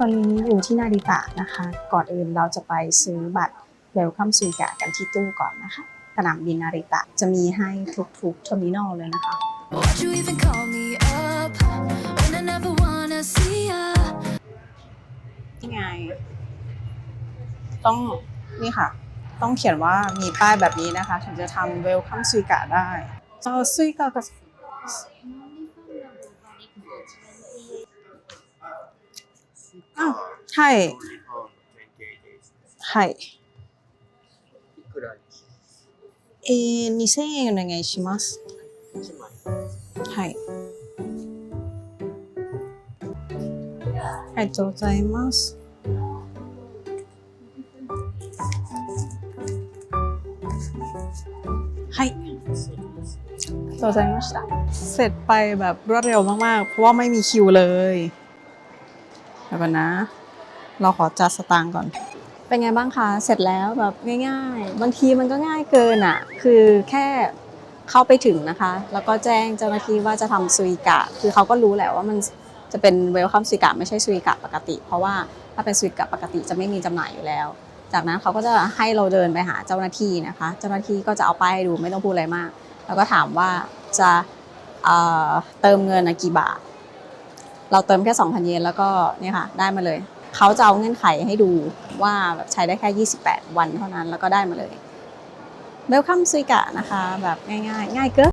ตอนนี้อยู่ที่นาริตะนะคะ ก่อนอื่นเราจะไปซื้อบัตรเวลคัมซูกะกันที่ตู้ก่อนนะคะ สนามบินนาริตะจะมีให้ทุกๆเทอร์มินอลเลยนะคะ Why'd you even call me up when I never wanna see ya? นี่ไง ต้องนี่ค่ะ ต้องเขียนว่ามีป้ายแบบนี้นะคะ ถึงจะทำเวลคัมซูกะได้เออซูกะก็อ้ าวใช่ 日本限定です。 ใช่ いくらにしえー、2000円お願いします。一枚。はい。ありがとうございます。はい。ありがとうございました。เสร็จไปแบบรวดเร็วมากๆ เพราะว่าไม่มีคิวเลยเดี๋ยวก่อนนะ เราขอจัดสตางค์ก่อน เป็นไงบ้างคะเสร็จแล้วแบบง่าย ๆ บางทีมันก็ง่ายเกินอะ คือแค่เข้าไปถึงนะคะ แล้วก็แจ้งเจ้าหน้าที่ว่าจะทำซุยกะ คือเขาก็รู้แหละว่ามันจะเป็นเวลคัมซุยกะไม่ใช่ซุยกะปกติ เพราะว่าถ้าเป็นซุยกะปกติจะไม่มีจำหน่ายอยู่แล้ว จากนั้นเขาก็จะให้เราเดินไปหาเจ้าหน้าที่นะคะ เจ้าหน้าที่ก็จะเอาป้ายให้ดูไม่ต้องพูดอะไรมาก แล้วก็ถามว่าจะเอ่อเติมเงินกี่บาท เราเติมแค่ 2,000 เยนแล้วก็เนี่ยค่ะได้มาเลย เขาจะเอาเงื่อนไขให้ดูว่าแบบใช้ได้แค่ 28 วันเท่านั้นแล้วก็ได้มาเลยเบลคัมซุยกะนะคะ แบบง่ายๆ ง่ายเกิน